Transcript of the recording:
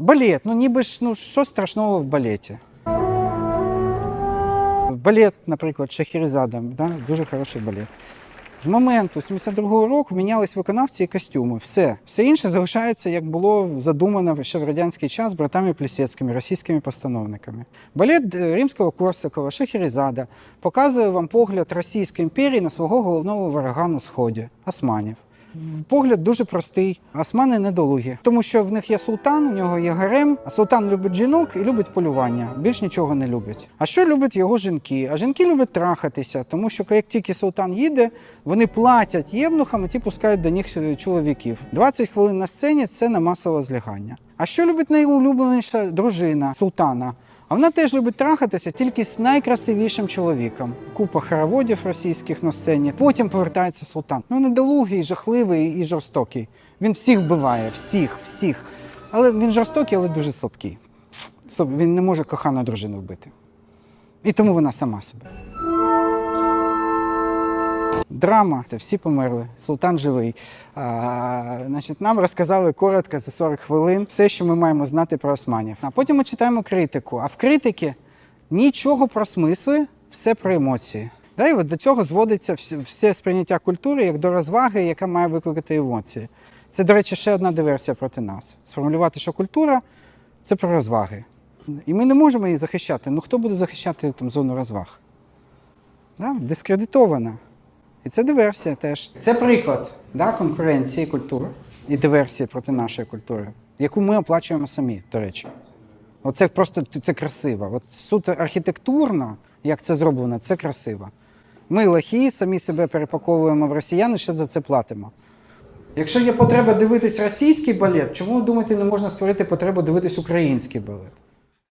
Балет, ну ніби ж, ну що страшного в балеті? Балет, наприклад, Шахерезада, да? дуже хороший балет. З моменту 72-го року мінялись виконавці і костюми. Все. Все інше залишається, як було задумано ще в радянський час братами Плісецькими, російськими постановниками. Балет е, римського Корсакова, Шахерезада показує вам погляд Російської імперії на свого головного ворога на сході османів. Погляд дуже простий. Османи недолугі, тому що в них є султан, у нього є гарем, а султан любить жінок і любить полювання. Більш нічого не любить. А що люблять його жінки? А жінки люблять трахатися, тому що як тільки султан їде, вони платять євнухам і ті пускають до них е, чоловіків. 20 хвилин на сцені це на масове злягання. А що любить найулюбленіша дружина султана? А вона теж любить трахатися тільки з найкрасивішим чоловіком. Купа хороводів російських на сцені. Потім повертається султан. Ну, недолугий, жахливий і жорстокий. Він всіх вбиває, всіх, всіх. Але він жорстокий, але дуже слабкий. Він не може кохану дружину вбити. І тому вона сама себе. Драма, це всі померли, султан живий. А, значить, нам розказали коротко за 40 хвилин все, що ми маємо знати про османів. А потім ми читаємо критику. А в критики нічого про смисли, все про емоції. Да, і от до цього зводиться все сприйняття культури як до розваги, яка має викликати емоції. Це, до речі, ще одна диверсія проти нас. Сформулювати, що культура це про розваги. І ми не можемо її захищати. Ну хто буде захищати там зону розваг? Да? Дискредитована. І це диверсія теж. Це приклад да, конкуренції культур і диверсії проти нашої культури, яку ми оплачуємо самі, до речі. Оце просто це красиво. От суто архітектурно, як це зроблено, це красиво. Ми лохи, самі себе перепаковуємо в росіян і ще за це платимо. Якщо є потреба дивитись російський балет, чому ви думаєте, не можна створити потребу дивитись український балет?